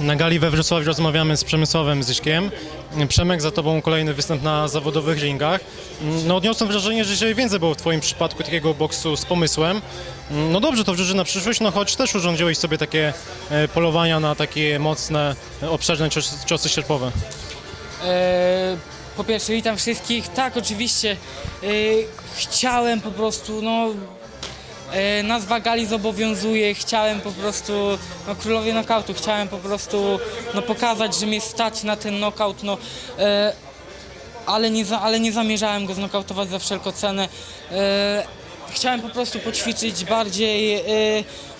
Na gali we Wrocławiu rozmawiamy z Przemysławem Zyśkiem. Przemek, za tobą kolejny występ na zawodowych ringach. No odniosłem wrażenie, że dzisiaj więcej było w twoim przypadku takiego boksu z pomysłem. No dobrze, to wróży na przyszłość, no choć też urządziłeś sobie takie e, polowania na takie mocne, e, obszerne cios- ciosy sierpowe. E, po pierwsze, witam wszystkich. Tak, oczywiście. E, chciałem po prostu, no. E, nazwa gali zobowiązuje. Chciałem po prostu, no królowie nokautu, chciałem po prostu no, pokazać, że mnie stać na ten nokaut. No, e, ale, nie za, ale nie zamierzałem go znokautować za wszelką cenę. E, chciałem po prostu poćwiczyć bardziej e,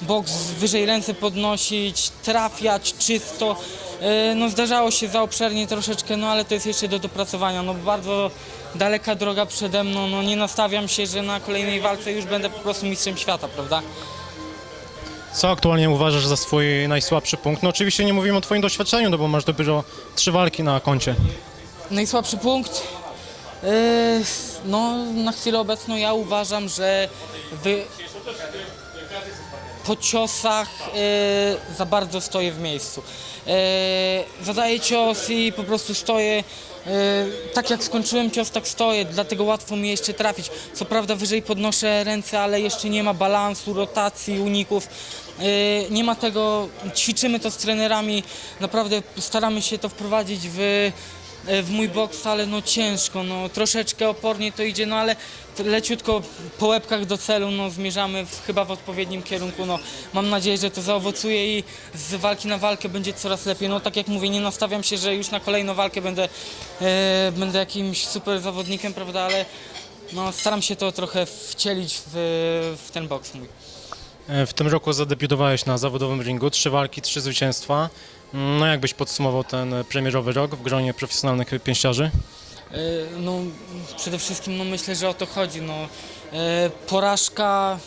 boks, wyżej ręce podnosić, trafiać czysto. E, no zdarzało się za obszernie troszeczkę, no ale to jest jeszcze do dopracowania. No bardzo daleka droga przede mną. No nie nastawiam się, że na kolejnej walce już będę po prostu mistrzem świata, prawda? Co aktualnie uważasz za swój najsłabszy punkt? No oczywiście nie mówimy o twoim doświadczeniu, no bo masz dopiero trzy walki na koncie. Najsłabszy punkt? Yy, no, na chwilę obecną ja uważam, że wy... po ciosach yy, za bardzo stoję w miejscu. Yy, zadaję cios i po prostu stoję. Yy, tak jak skończyłem cios, tak stoję, dlatego łatwo mi jeszcze trafić. Co prawda wyżej podnoszę ręce, ale jeszcze nie ma balansu, rotacji, uników. Yy, nie ma tego, ćwiczymy to z trenerami, naprawdę staramy się to wprowadzić w e, w mój boks, ale no ciężko, no troszeczkę opornie to idzie, no ale leciutko po łebkach do celu, no zmierzamy w, chyba w odpowiednim kierunku, no mam nadzieję, że to zaowocuje i z walki na walkę będzie coraz lepiej, no tak jak mówię, nie nastawiam się, że już na kolejną walkę będę, e, będę jakimś super zawodnikiem, prawda, ale no staram się to trochę wcielić w, w ten boks mój. E, W tym roku zadebiutowałeś na zawodowym ringu, trzy walki, trzy zwycięstwa. No jakbyś podsumował ten e, premierowy rok w gronie profesjonalnych pięściarzy? E, No, przede wszystkim no, myślę, że o to chodzi. No, porażka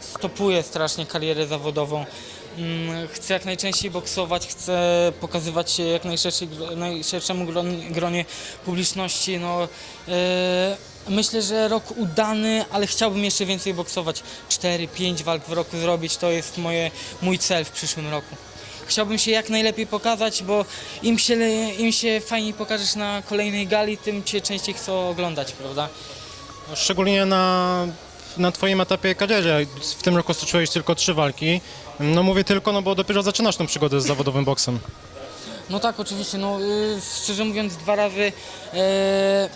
stopuje strasznie karierę zawodową. Mm, Chcę jak najczęściej boksować, chcę pokazywać się jak najszerszemu gron- gronie publiczności. No, myślę, że rok udany, ale chciałbym jeszcze więcej boksować. 4-5 walk w roku zrobić to jest moje, mój cel w przyszłym roku. Chciałbym się jak najlepiej pokazać, bo im się, im się fajniej pokażesz na kolejnej gali, tym cię częściej chcą oglądać, prawda? No, Szczególnie na, na twoim etapie kariery. W tym roku stoczyłeś tylko trzy walki. No mówię tylko, no bo dopiero zaczynasz tą przygodę z zawodowym boksem. No tak, oczywiście, no y, szczerze mówiąc dwa razy e,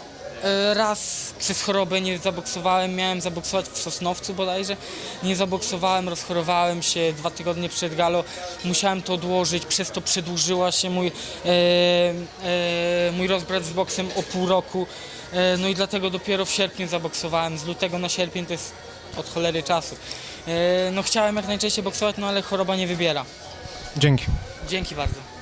raz przez chorobę nie zaboksowałem, miałem zaboksować w Sosnowcu bodajże, nie zaboksowałem, rozchorowałem się dwa tygodnie przed galą, musiałem to odłożyć, przez to przedłużyła się mój, e, e, mój rozbrat z boksem o pół roku, e, no i dlatego dopiero w sierpniu zaboksowałem, z lutego na sierpień to jest od cholery czasu. E, no chciałem jak najczęściej boksować, no ale choroba nie wybiera. Dzięki. Dzięki bardzo.